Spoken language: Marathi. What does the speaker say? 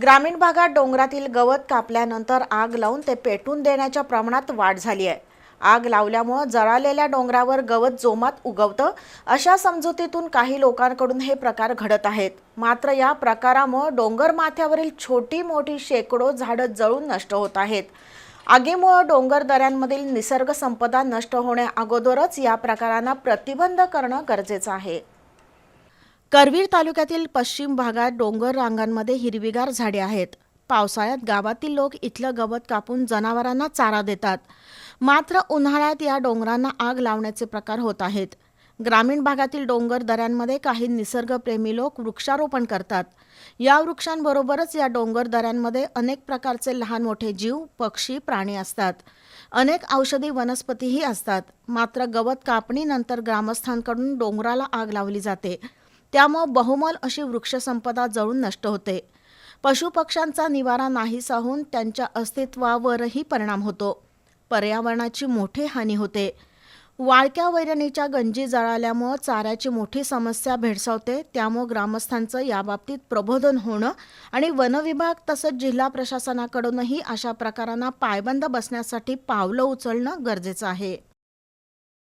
ग्रामीण भागात डोंगरातील गवत कापल्यानंतर आग लावून ते पेटून देण्याच्या प्रमाणात वाढ झाली आहे. आग लावल्यामुळं जळालेल्या डोंगरावर गवत जोमात उगवतं अशा समजुतीतून काही लोकांकडून हे प्रकार घडत आहेत. मात्र या प्रकारामुळं डोंगर माथ्यावरील छोटी मोठी शेकडो झाडं जळून नष्ट होत आहेत. आगीमुळं डोंगर दऱ्यांमधील निसर्ग संपदा नष्ट होण्या अगोदरच या प्रकारांना प्रतिबंध करणं गरजेचं आहे. करवीर तालुक्यातील पश्चिम भागात डोंगर रांगांमध्ये हिरवीगार झाडे आहेत. पावसाळ्यात गावातील लोक इथलं गवत कापून जनावरांना चारा देतात. मात्र उन्हाळ्यात या डोंगरांना आग लावण्याचे प्रकार होत आहेत. ग्रामीण भागातील डोंगर दऱ्यांमध्ये काही निसर्गप्रेमी लोक वृक्षारोपण करतात. या वृक्षांबरोबरच या डोंगर दऱ्यांमध्ये अनेक प्रकारचे लहान मोठे जीव पक्षी प्राणी असतात. अनेक औषधी वनस्पतीही असतात. मात्र गवत कापणीनंतर ग्रामस्थांकडून डोंगराला आग लावली जाते. त्यामुळं बहुमल अशी वृक्षसंपदा जळून नष्ट होते. पशुपक्ष्यांचा निवारा नाहीसा होऊन त्यांच्या अस्तित्वावरही परिणाम होतो. पर्यावरणाची मोठी हानी होते. वाळक्या वैरणीच्या गंजी जळाल्यामुळं चाऱ्याची मोठी समस्या भेडसावते. त्यामुळं ग्रामस्थांचं याबाबतीत प्रबोधन होणं आणि वनविभाग तसंच जिल्हा प्रशासनाकडूनही अशा प्रकारांना पायबंद बसण्यासाठी पावलं उचलणं गरजेचं आहे.